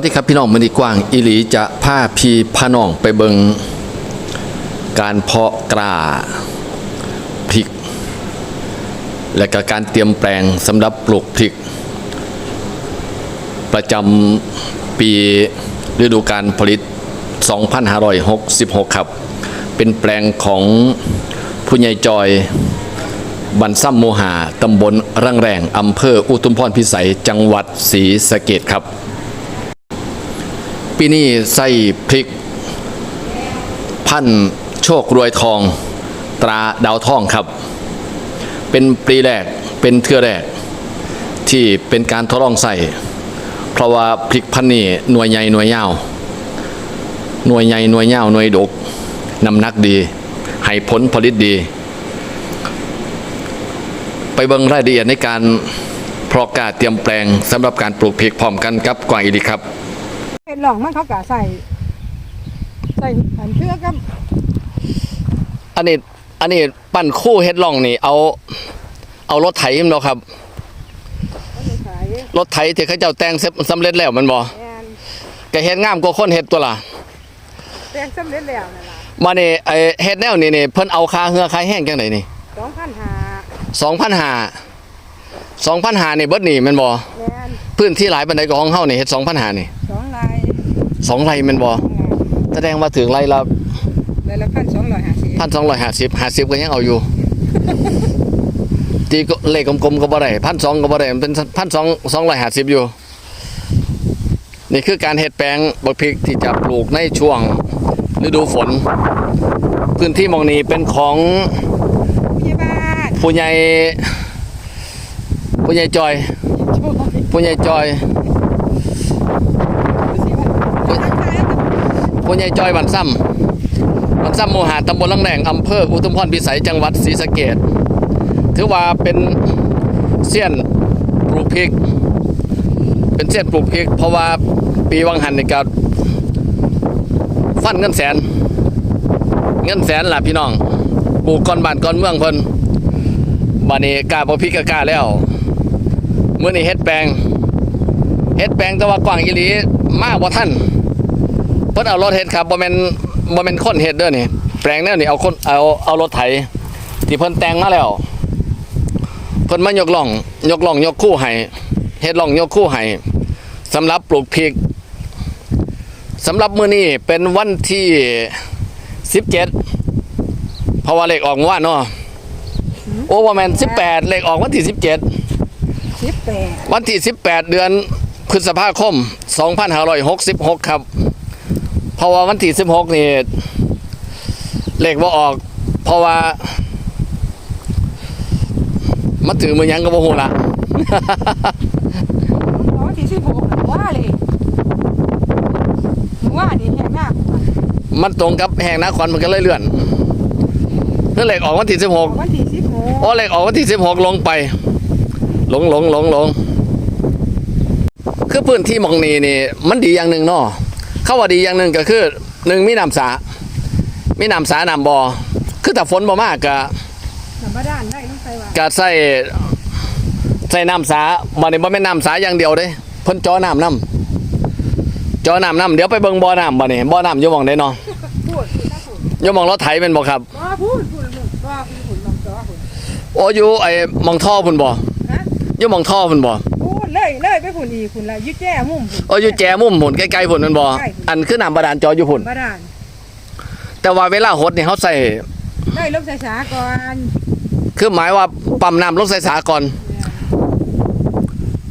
วัสดีครับพี่น้องมือนีกว้างอิหลีจะพาพีพาน้องไปเบิงการเพาะกล้าพริก และก็การเตรียมแปลงสำหรับปลูกพริก ประจำปีฤดูการผลิต 2566 ครับ เป็นแปลงของผู้ใหญ่จอยบันซ้ำโมหาตำบลรังแรงอำเภออุทุมพรพิสัย จังหวัดศรีสะเกดครับ ปีนี้ใส่พริก พันโชครวยทอง ตราดาวทองครับ เป็นปีแรกเป็นเทือแรก ที่เป็นการทดลองใส่เพราะว่าพริกพันนี้หน่วยใหญ่หน่วยยาวหน่วยใหญ่หน่วยยาวหน่วยดกน้ำหนักดี ให้ผลผลิตดี ไปเบิ่งรายละเอียดในการเพราะกาเตรียมแปลงสำหรับการปลูกพริกพร้อมกันกับกวางอีดีครับ เป็นหล่องมันเขากะใส่ ใส่อันเพื่อกับอันนี้ อันนี้ปั่นคู่เฮ็ดล่องนี่ เอา เอารถไถมันบ่ครับ เขาไปขายรถไถที่เขาเจ้าแต่งเสร็จสำเร็จแล้วมันบ่แอนก็เฮ็ดงามกว่าคนเฮ็ดตัวล่ะ แตงสำเร็จแล้วนั่นล่ะมานี่ไอ้เฮ็ดแนวนี่นี่เพิ่นเอาค่าเหือค่าแห้งจังไดนี่สองพันหา2,500 2,500นี่เบิดนี่แม่นบ่แอนพื้นที่หลายปานใดก็ของเฮานี่เฮ็ด2,500นี่สองลาย สองไร่แม่นบ่แสดงว่าถึงไร่ละลายละพันสองร้อยห้าสิบ1,250 50ก็ยังเอาอยู่ตีก็เลขกลมๆก็บ่ได้1,200ก็บ่ได้มันเป็น1,250อยู่ นี่คือการเห็ดแปลงบักพริกที่จะปลูกในช่วงฤดูฝน พื้นที่หมองนี้เป็นของผู้ใหญ่บ้านผู้ใหญ่ผู้ใหญ่จอยช่วยผู้ใหญ่จอย สิว่าทักทายกับ ผู้ใหญ่จอยบันซ้ำบันซ้ำโมหาตำบลลังแดงอำเภออุทุมพรพิสัยจังหวัดศรีสะเกดถือว่าเป็นเสี้ยนปลูกพริก เป็นเสี้ยนปลูกพริก เพราะว่าปีวังหันในี่ก็ฟันเงินแสน เงินแสนล่ะพี่น้องปลูกก่อนบ้านก่อนเมืองเพิ่นบานนี้กาบพริกก็กาแล้วเมื้อนี้เฮ็ดแปลงเฮ็ดแปลงแต่ว่ากว้างอีหลีมากบ่าทัน พิ่นเอารถเฮ็ดครับบ่แม่นบ่แม่นคนเฮ็ดเด้อนี่แปลงแนวนี้เอาคนเอาเอารถไถที่เพิ่นแต่งมาแล้วเพิ่นมายกล่อง ยกล่องยกคู่ให้เฮ็ดล่องยกคู่ให้สำหรับปลูกพริกสำหรับมื้อนี้เป็นวันที่สิบเจ็ดเพราะว่าเลขออกเมื่อวานเนาะโอ้ประมาณสิบแปดเลขออกวันที่สิบเจ็ดสิบแปดวันที่สิบแปดเดือนพฤษภาคมสองพันห้าร้อยหกสิบหกครับ เพราะว่าวันที่สิบหกนี่เลขว่าออก เพราะว่ามาถือมือยังก็บ่ฮู้ละอ๋อที่สิบหกน่ะว่าเลยว่านี่แหงมากมันตรงกับแห่งนาควันมันก็เลยเลื่อนเพื่อเลขออกวันที่สิบหกวันที่สิบหกโอ้เลขออกวันที่สิบหกลงไป หลงหลงหลงหลงคือพื้นที่หมองนี้นี่ มันดีอย่างหนึ่งเนาะเข้าว่าดีอย่างหนึ่งก็คือหนึ่งมีน้ำสา มีน้ำสาน้ำบอ่อคือแต่ฝนบ่มากกะธรรมดาได้ต้องใส่ว่ากะใส่ใส่น้ำสาบ่นี่บ่แม่นน้ำสาอย่างเดียวเด้เพิ่นจอน้ำน้ำจอน้ำน้ำเดี๋ยวไปเบิ่งบ่อน้ำบ่นี่บ่อน้ำอยู่หม่องใดเนาะพูดพูดนะพูดอยู่หม่องรถไถเป็นบ่ครับอ๋อพูดพูดพูดก็พูดลองต่อพูดโอ้อยู่ไอ้หมองท่อพุ่นบ่ฮะอยู่หมองท่อพุ่นบ่พูด เลยเลยไปพูดอีกคุณละยึดแจ้มุมพุ่น โอ้อยู่แจมุมพุ่นใกล้ๆพุ่นมันบ่ใช่ อันคือน้ำบาดาลจออยู่พุ่นบ้านแต่ว่าเวลาหดนี่เขาใส่ ได้ลบสายสาก่อนคือหมายว่าปั๊มน้ำลงใส่สาก่อน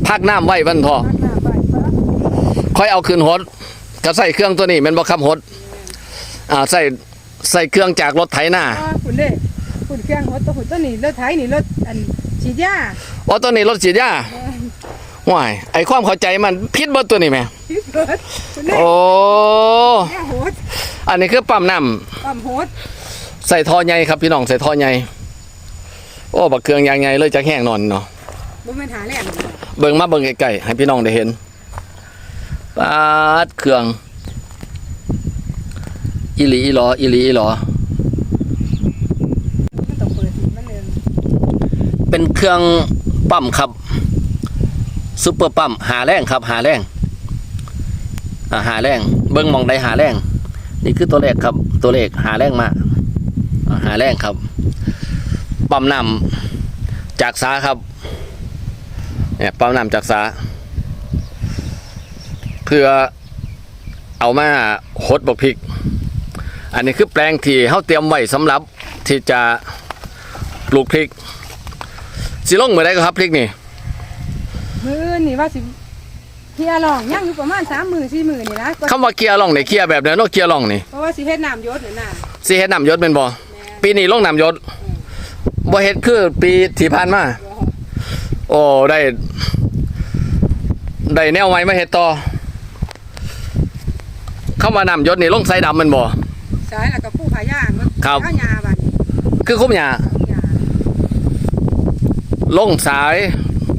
พักน้ำไว้วันทอพักหน้าไปปั๊บค่อยเอาคืนหดก็ใส่เครื่องตัวนี้แมันบ่ครับหดอ่าใส่ใส่เครื่องจากรถไถนาอ๋อคุณเด้คุณเครื่องรถตัวคุณตัวนี้รถไถนี่รถอันฉีดยาอ๋อตัวนี้รถฉีดยา ว้ายไอความเข้าใจมันพิษบ่ตัวนี้แหม่พิษรถคุณเด้โอ้แม่โหดอันนี้คือปั๊มน้ปั๊มโหดำใส่ท่อใหญ่ครับพี่น้องใส่ท่อใหญ่โอ้บักเครื่องยางใหญ่เลยจะแห้งนอนเนาะบ่แม่นหาแล่นเบิ่งมาเบิ่งใกล้ๆให้พี่น้องได้เห็นปาดเครื่องอีหลีอีหลออีหลีอีหลอ มันต้องเปิดมันเองเป็นเครื่องปั๊มครับ ซุปเปอร์ปั๊มหาแรงครับหาแรงอ่าหาแรงเบิ้งมองใดหาแรงนี่คือตัวเลขครับ ตัวเลขหาแรงมาอ่าหาแรงครับ ปั๊มน้ำจากสาครับเนี่ยปั๊มน้ำจากสาเพื่อเอามาหดบกพริก อันนี้คือแปลงที่เขาเตรียมไว้สำหรับที่จะปลูกพริกสิลงเมื่อไรก็ครับพริกนี่ มือนี่ว่าสิเฮียลองย่างอยู่ประมาณสามมือสี่มือนี่นะคำว่าเกียร์ล่องนี่เกียร์แบบไหนเนาะเกียร์ล่องนี่เพราะว่าสิเฮ็ดน้ำยศน่ะน่ะสิเฮ็ดน้ำยศเป็นบ่แม่ปีนี้ลงน้ำยศบ่เฮ็ดคือปีที่ผ่านมาโอ้ได้ได้แนวใหม่มาเฮ็ดต่อคำว่าน้ำยศนี่ลงใส่ดำแมันบ่ สายแล้วก็ผู้พาย่างมันครับเอายาบัดนี้คือคุ้มหยาเอายาลงสาย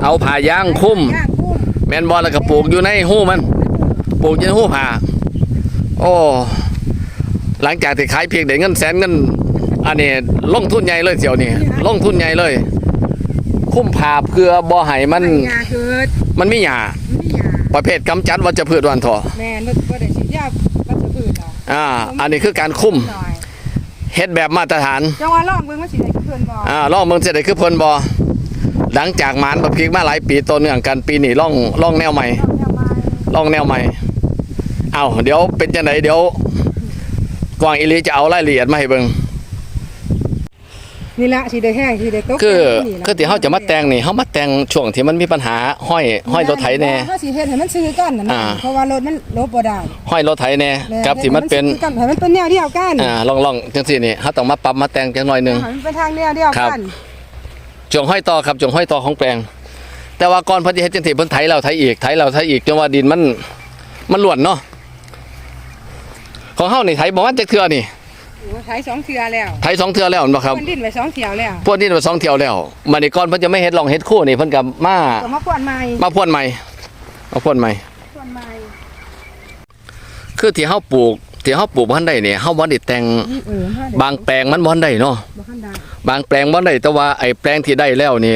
เอาผ้ายางคุ้ม ย่างคุ้มแม่นบ่แล้วก็ปลูกอยู่ในหูมันปลูกอยู่ในหูผ้าโอ้หลังจากที่ขายเพียงได้เงินแสนเงิน อันนี้ลงทุนใหญ่เลยเสี่ยวนี่ลงทุนใหญ่เลย คุ้มผ้าเพื่อบ่ให้มันยาเกิดมันมีหญ้ามันมียาประเภทกำจัดวัชพืชวันทอแม่นบ่บ่ได้ฉีดยาวัชพืชหรอกอ่า อันนี้คือการคุ้มหน่อยเฮ็ดแบบมาตรฐาน จังว่าลองเบิ่งว่าสิได้กับเพิ่นบ่อ่าลองเมืองเสร็จได้คือเพิ่นบ่ หลังจากหมานบักพริกมาหลายปีต่อเนื่องกันปีนี้ลองลองแนวใหม่ลองแนวไม้ลองแนวใหม่เอาเดี๋ยวเป็นจังไดเดี๋ยวกวางอิลีจะเอารายละเอียดมาให้เบิ่งนี่ละสิได้แห้งสิได้ตกคือนี่ล่ะคือที่เฮาจะมาแต่งนี่เฮามาแต่งช่วงที่มันมีปัญหาห้อยห้อยรถไถแน่ว่าสิเฮ็ดให้มันซื้อกันน่ะอ่านะเพราะว่ารถมันลบบ่ได้ห้อยรถไถแน่กับที่มันเป็นให้ซื้อกันให้มันเป็นแนวเดียวกันอ่าลองลองจังซี่นี่เฮาต้องมาปรับมาแต่งจังหน่อยหนึงให้มันเป็นทางแนวเดียวครักับน ช่วงห้อยต่อครับช่วงห้อยต่อของแปลง แต่ว่าก่อนเพิ่นสิเฮ็ดจังซี่เพิ่นไถแล้วไถอีกไถแล้วไถอีกจนว่าดินมันมันล้วนเนาะของเฮานี่ไถบ่ว่าจักเทื่อนี่โอ้ใช้สองเทื่อแล้วไถสองเทื่อแล้วแม่นบ่ครับนดินไว้สองเที่ยวแล้วพวกนี้มาสองเที่ยวแล้วมานี่ก่อนเพิ่นจะไม่เฮ็ดลองเฮ็ดคู่นี่เพิ่นก็มาก็มาควนใหม่มาพ่นใหม่มาพ่นใหม่ควนใหม่คือที่เฮาปลูก ที่เฮาปลูกบ่ทันได้เนี่ยเฮาบ่ได้แต่งนี่เออมาได้บางแปลงมันบ่ทันได้เนาะบ่คันได้บางแปลงบ่ได้แต่ว่าไอ้แปลงที่ได้แล้วนี่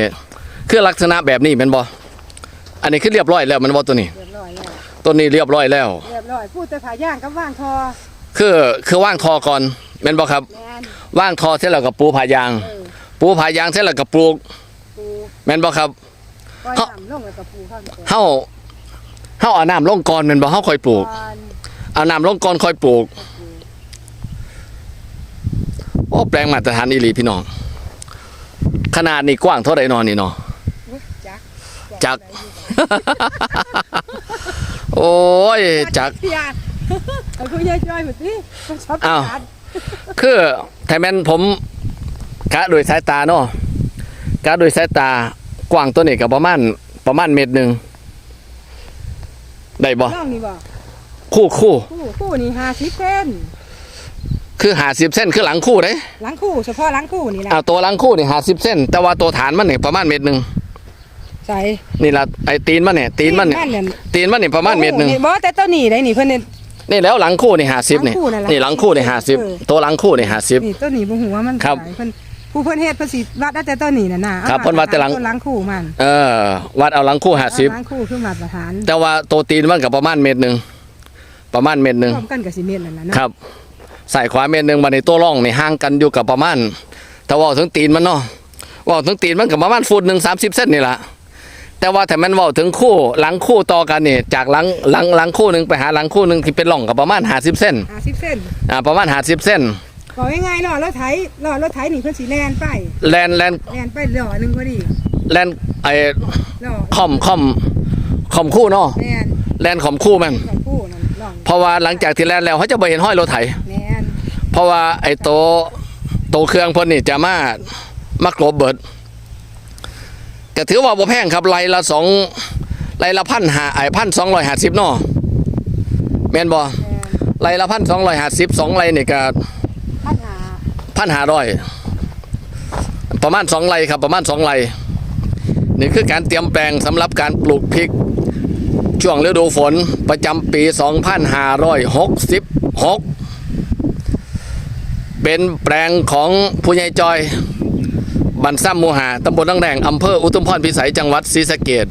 คือลักษณะแบบนี้แม่นบ่อันนี้คือเรียบร้อยแล้วแมันบ่ตัวนี้เรียบร้อยแล้วตัวนี้เรียบร้อยแล้วเรียบร้อยพูดแต่ผาย่างกับว่างทอคือคือว่างทอก่อนแม่นบ่ครับแม่นว่างทอเสร็จแล้วก็ปูผายางเออปูผายางเสร็จแล้วก็ปลูกปูแม่นบ่ครับปล่อยเฮาน้ำลงแล้วก็ปูข้างตัวเฮาเฮาเอาน้ำลงก่อนแม่นบ่เฮาค่อยปลูกก่อน เอาน้ำลงก่อนค่อยปลูกโอ้แปลงมาตรฐานอีหลีพี่น้อง ขนาดนี้กว้างเท่าไรนอนนี่เนาะอุ๊ยจักจัก โอ้ยจักเทียนเอาคุณยายจ้อยมาสิมันชอบอ้าวทานคือไทยแมนผมกะโดยสายตาเนาะกะโดยสายตากว้างตัวนี้ก็ประมาณประมาณเมตรหนึ่งได้บ่น้องนี่บ่ คู่คู่คู่คู่นี่50เซนคือหาสิบเส้นคือหลังคู่เด้หลังคู่เฉพาะหลังคู่นี่แหละอ่าตัวหลังคู่นี่หาสิบเส้น แต่ว่าตัวฐานมันนี่ประมาณเมตรหนึ่งใส่นี่ละไอ้ตีนมันเนี่ยตีนมันเนี่ยเนี่ยตีนมันนี่ประมาณเมตรหนึ่งบ่แต่ตัวนี้ได้นี่เพิ่นเนี่ยนี่แล้วหลังคู่นี่หาสิบนี่หลังคู่นั่นแหละนี่หลังคู่นี่หาสิบเออตัวหลังคู่นี่หาสิบนี่ตัวนี้บ่ฮู้ว่ามันครับเท่าไหเพิ่นผู้เพิ่นเฮ็ดเพิ่นสิวัดได้แต่ตัวนี้น่ะนะครับเพิ่นวัดแต่หลังตัวหลังคู่มันเออวัดเอาหลังคู่หาสิบหลังคู่คือมาตรฐาน แต่ว่าตัวตีนมันกับประมาณเมตรหนึ่ง ประมาณเมตรหนึ่งพร้อมกันกับสิเมตรนั่นน่ะเนาะครับใส่ขวาเมตรหนึ่งมาในตัวร่องนี่ห่างกันอยู่กับประมาณถ้าว่าถึงตีนมันเนาะว่าถึงตีนมันกับประมาณฟุตหนึ่งสามสิบเซนนี่แหละแต่ว่าถ้ามันเว่าถึงคู่หลังคู่ต่อกันนี่จากหลังหลังหลังคู่หนึ่งไปหาหลังคู่หนึ่งที่เป็นร่องกับประมาณหาสิบเซน50เซนอ่าประมาณหาสิบเซนบอกง่ายๆเนาะรถไถรอรถไถนี่เพิ่นสิแล่นไปแลนแลนแล่นไปล้อหนึงพอดีแลนไอ้ล้อคอมคอมคอมคู่เนาะแม่นแลนคอมคู่มัน ราะว่าหลังจากที่แลนแล้วเขาจะไปเห็นห้อยรถไถ แม่นเพราะว่าไอ้โตวโตวเครื่องเพ่นนี่จะมามากรบเบิดก็ถือว่าบ่แพงครับไรละสองไรละพันหาไอ้พันสองร้อยห้าสิบเนาะแม่นบ่แม่นไรละพันสองร้อยห้าสิบสองไรนี่ก็ปัญหาพันห้าร้อยประมาณสองไรครับประมาณสองไรนี่คือการเตรียมแปลงสำหรับการปลูกพริก ช่วงฤดูฝนประจำปี 2566 เป็นแปลงของผู้ใหญ่จอย บันซ้ำมูหาตำบลดังแดงอำเภออุทุมพรพิสัยจังหวัดศรีสะเกด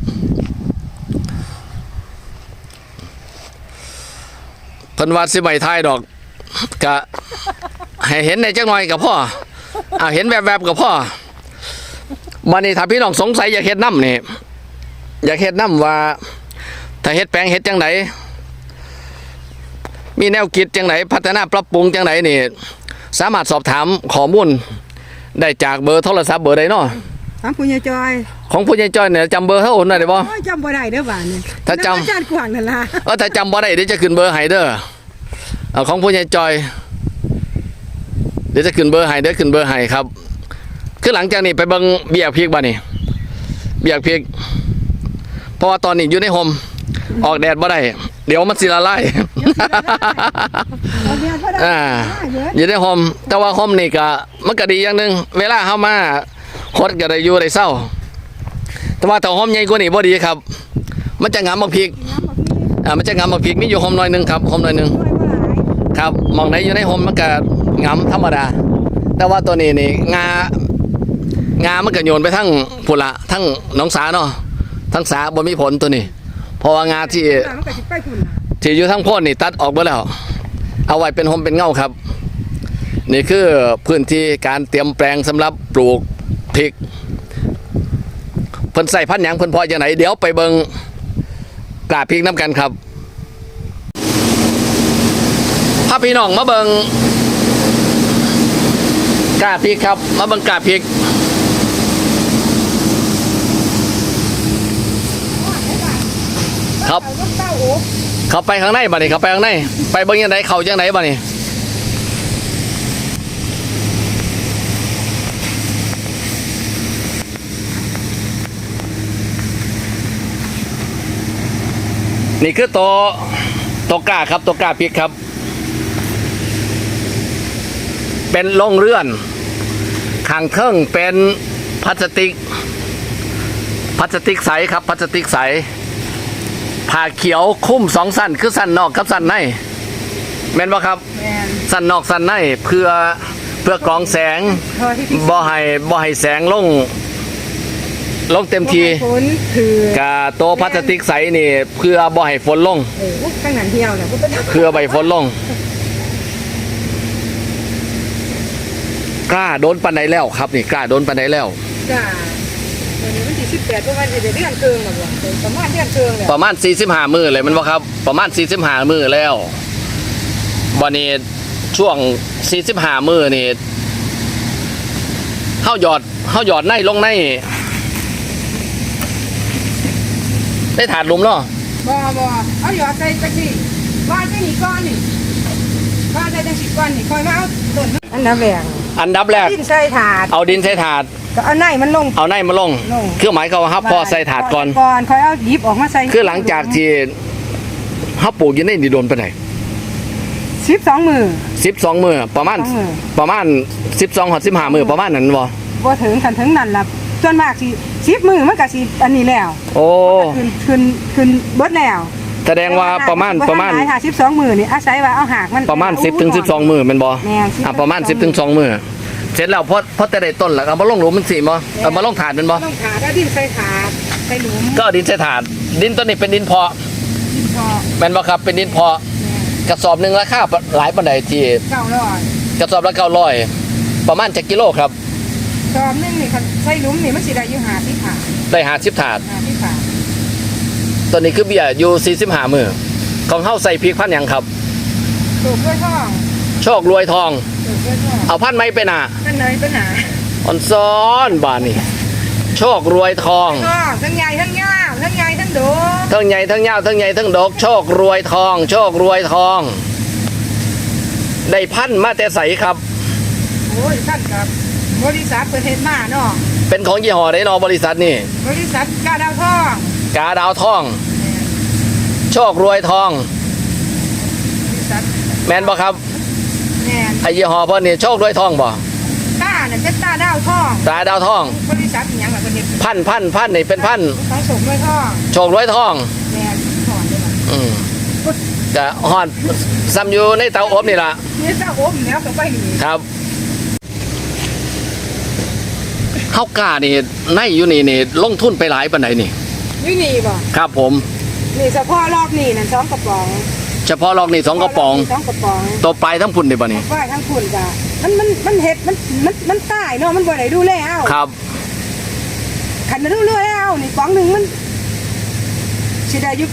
พิ่นว่าสิไม่ทายดอกกะให้เห็นในจักหน่อยกับพ่ออ่าเห็นแวบๆกับพ่อบัดนี้ถ้าพี่น้องสงสัยอยากเฮ็ดน้ำนี่อยากเฮ็ดน้ำว่า เฮ็ดแปลงเฮ็ดจังไดมีแนวคิดจังไดพัฒนาปรับปรุงจังไดนี่ สามารถสอบถามข้อมูลได้จากเบอร์โทรศัพท์เบอร์ใดเนาะถามคุณยายจอยของผู้ใหญ่จ้อยเนี่ยจำเบอร์เขาโอนได้บ่โอ้ยจำบ่ได้เด้อบ้านนี่ถ้าจำอาจารย์กวางนั่นล่ะเออถ้าจำบ่ได้เดี๋ยวจะขึ้นเบอร์ให้เด้อเอาของผู้ใหญ่จอย เดี๋ยวจะขึ้นเบอร์ให้เดี๋ยวขึ้นเบอร์ให้ครับคือหลังจากนี้ไปเบิ่งเบียกพริกบ่นี่เบียกพริกเพราะว่าตอนนี้อยู่ในโฮม ออกแดดบ่ได้เดี๋ยวมันสิละลายเอาเดียวเท่านั้นอ่าเยอะอยู่ในโฮมแต่ว่าโฮมนี่ก็มันก็ดีอย่างหนึง เวลาเข้ามาฮดก็ได้อยู่ได้เศร้า แต่ว่าถ้าโฮมใหญ่กว่านี้บ่ดีครับ มันจะงามบักพริกอ่ามันจะงามบักพริกมีอยู่โฮมหน่อยหนึงครับโฮมหน่อยหนึงน้อยบ่หลายครับมองไหนอยู่ในโฮมมันก็งามธรรมดา แต่ว่าตัวนี้นี่งางามันก็โยนไปทั้งพุละทั้งหน้องสาเนาะทั้งสาบ่มีผลตัวนี้ เพราะว่างาที่มันก็สิไปพุ่นน่ะที่อยู่ทั้งโพ่นนี่ตัดออกไปแล้ว เอาไว้เป็นโฮมเป็นเงาครับ นี่คือพื้นที่การเตรียมแปลงสำหรับปลูกพริก เพิ่นใส่พันธุ์หยังเพิ่นเพอจังไหนเดี๋ยวไปเบิงกาพริกน้ำกันครับพาพี่น้องมาเบิงกาพริกครับ มาเบิงกาพริก ครับ เข้าโอ้เขาไปข้างในบ่นี่เขาไปข้างใน ไปเบิ่งยังไงเขาจังไดบ่นี่นี่คือตัวตัวกาครับตัวกล้าพริกครับ เป็นโรงเรือนข้างเครื่องเป็นพลาสติกพลาสติกใสครับพลาสติกใส ผ้าเขียวคุ้มสองสั้นคือสั้นนอกกับสั้นในแม่นบ่ครับ แม่นสั้นนอกสั้นในเพื่อเพื่อกรองแสงพอที่พี่บ่ให้บ่ให้แสงลงลงเต็มทีฝนคือกาโตวพลาสติกใสนี่ เพื่อบ่ให้ฝนลง โอ้ข้างนั้นเดียวเนี่ยบ่เป็นเพื่อใบฝนลง กล้าโดนปันไดแล้วครับ นี่กล้าโดนปันไดแล้ว จ้า เดี๋ยวนี้มันสิ18ประมาณสิได้เดือนครึ่งแล้วบ่ประมาณเดือนครึ่งแล้วประมาณ45มือเลยแมันบ่ครับ ประมาณ45มือแล้ววันนี้ช่วง45มือนี่เฮาหยอดเฮาหยอดในลงในได้ถาดหลุมเนาะบ่บ่เอาหยอดใส่จังซี่วางจังนี้ก่อนนี่วางใส่จังซี่ก่อนนี่ค่อยมาเอาต้นมันอันดับแรกอันดับแรกดินใส่ถาดเอาดินใส่ถาด ก็เอาในมันลง เอาในมาลง ลงคือหมายความว่าเฮาพอใส่ถาดก่อน ก่อนค่อยเอาหยิบออกมาใส่คือหลังจากที่เฮาปลูกอยู่ในนี่โดนไปไหน12มือ12มื้อ ประมาณ12มื้อประมาณ12หอด15มื้อประมาณนั้นบ่บ่ถึงคันถึงนั่นล่ะส่วนมากสิ10มือมันก็สิอันนี้แล้วโอ้ขึ้นขึ้นขึ้นเบิดแล้วแสดงว่าประมาณประมาณบ่ทันหลยค่ะ12มือนี่อาศัยว่าเอาหากมันประมาณ 10ถึง12 มื้อแม่นบ่แม่น10 อะประมาณ 10ถึง2มื้อ เสร็จแล้วพอพอแต่ได้ต้นแล้วเอามาลงหลุมมันสิบ่เอามาลงถาดแม่นบ่ต้องถาดเอาดินใส่ถาดใส่หลุมก็เอาดินใส่ถาดดินตัวนี้เป็นดินเพาะพอแม่นบ่ครับเป็นดินเพาะกระสอบหนึงราคาหลายปานใดที่เก้าร้อยกระสอบละ900ประมาณจักกิโลครับจอมหนึงนี่คันใส่หลุมนี่มันสิได้อยู่50ถาดได้50ถาด50ถาดตัวนี้คือเบี้ยอยู่45มื้อของเฮาใส่พริกพันธุ์หยังครับปลูกด้วยท่องโชครวยทองปลูกด้วยท่อง เอาพันธุ์ไม้ไปน่ะนั่นเลยปัญหาออนซ้อนบานนี่โชครวยทองท่องทั้งใหญ่ทั้งยาวทั้งใหญ่ทั้งโดทั้งใหญ่ทั้งยาวทั้งใหญ่ทั้งดกโชครวยทอง โชครวยทอง ได้พันธุ์มาแต่ใสครับ โอ้ยท่านกับบริษัทเปิดเฮ็ดมาเนาะเป็นของยี่ห้อไดนอบริษัทนี่ บริษัทกาดาวท่องกาดาวทอง โชครวยทอง บริษัทแมนบ่ครับแม่น ไอยี่ห้อเพิ่นนี่โชครวยทองบ่ตาเนี่ยเป็นตาดาวท่องตาดาวทอง บริษัทอหย่างแบบเฮ็ดพันพันพันนี่เป็นพันของสมด้วยท่องโชครวยทอง แม่นถอนด้วยมันอืมจะฮอดซ้ำอยู่ในเตาอบนี่ล่ะนี่ตาอมแล้วก็ไปนี่ครับข้าวกล้านี่ในอยู่นี่นี่ลงทุนไปหลายปานใดนี่นี่นี่บ่ครับผม นี่เฉพาะรอบนี้นั่นสองกระป๋อง เฉพาะลอกนี่สองกระป๋องสองกระป๋องตัวปลายทั้งพุ่นได้บ่นี่ฝ้ายทั้งคุณจ้ะมันมันมันเห็ดมันมันมันตายเนาะมันบ่ได้ดูแลเอาครับขันดูแลเอานี่ป๋องหนึ่งมันสิได้อยู่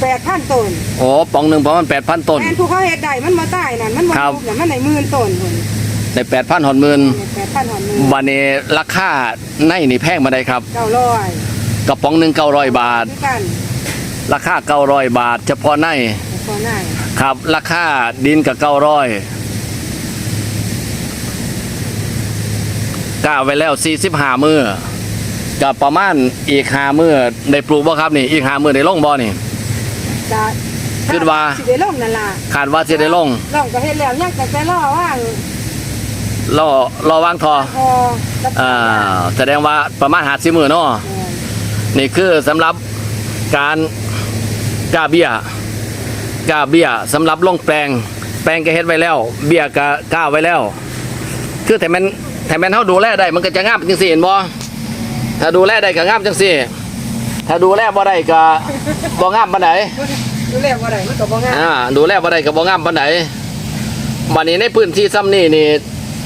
แปดพันต้นโอ้ปองหนึ่งประมาณ8,000ต้นแทนผู้เขาเห็ดได้มันมาตายนั่นมันมาครับปลูกน่ะมันในหมื่นต้นคนได้8,000หอนหมื่นแปดพันหอนหมื่นบัดนี้ราคาในนี่แพงมาได้ครับเก้าร้อยกระป๋องหนึ่ง900บาทด้วยกันราคา900บาท เฉพาะใน พอได้ครับ ราคาดินกับ900กล้าไว้แล้ว45มื้อกับประมาณอีก5มื้อได้ปลูกบ่ครับนี่ อีก5มื้อได้ลงบ่นี่จะคิดว่าสิได้ลงนั่นล่ะคาดว่าสิได้ลงลงก็เฮ็ดแล้วยังแต่แต่รอว่างรอรอวางทอพอกับอ่าแสดงว่าประมาณ50มื้อเนาะเออนี่คือสำหรับการกาเบี้ย กาเบี้ยสำหรับลงแปลง แปลงก็เฮ็ดไว้แล้ว เบี้ยก็กล้าไว้แล้ว คือแต่แมันแต่แมันเฮาดูแลได้มันก็จะงามจังซี่เห็นบ่ถ้าดูแลได้ก็งามจังซี่ ถ้าดูแลบ่ได้ก็บ่งามปานใดดูแลบ่ได้มันก็บ่งามอ่าดูแลบ่ได้ก็บ่งามปานใดบัดนี้ในพื้นที่ซ้ำนี่นี่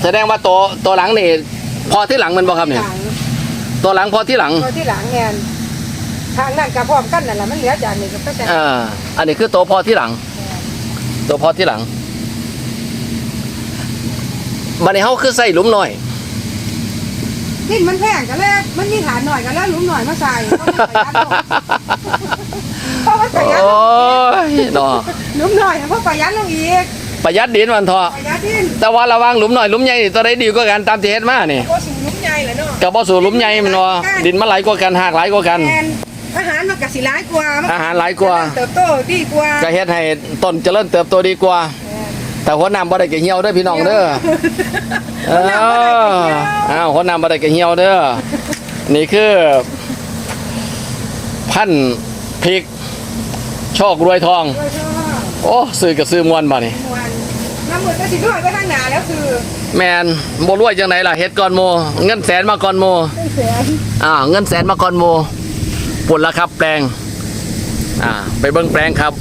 แสดงว่าตัวตัวหลังนี่พอที่หลังแมันบ่ครับหเนี่ยลังตัวหลังพอที่หลังพอที่หลังแงน ทางนั้นก็พร้อมกันนั่นล่ะมันเหลือจากนี้ก็ไปแต่อ่าอันนี้คือตัวพอที่หลังตัวพอที่หลังบันนี้เฮาคือใส่หลุมหน่อยดินมันแพงกันแล้วมันมีฐานหน่อยกันแล้วหลุมหน่อยมาใส่เพราะว่าประหยัดลงโอ้ยเนาะหลุมหน่อยเพราะประหยัดลงอีกประหยัดดินวันทอะประหยัดดินแต่ว่าระหวังหลุมหน่อยหลุมใหญ่นี่ตัวใดดีกว่ากันตามที่เฮ็ดมานี่โอ้สูงหลุมใหญ่เลยเนาะก็บ่สู่หลุมใหญ่แมันว่าดินมันไหลกว่ากันหากไหลกว่ากัน แทน อาหารมันก็สิหลายกว่ามันอาหารหลายกว่าเติบโตดีกว่าก็เฮ็ดให้ต้นเจริญเติบโตดีกว่า แต่หัวน้ำบ่ได้ก็เหี่ยวเด้อพี่น้องเด้อเอออ้าวหัวน้ำบ่ได้ก็เหี่ยวเด้อนี่คือ พันธุ์พริกโชครวยทองโดยเฉพาะโอ้ซื้อกับซื้อมวนบ่นี่มวนน้ำมือก็สิด้วยไปทางหน้าแล้วคือแมนบ่รวยจังไดล่ะเฮ็ดก่อนโม เงินแสนมาก่อนโมเป็นแสนอ่าเงินแสนมาก่อนโม ปวดแล้วครับแปลงอ่าไปเบิ้งแปลงครับ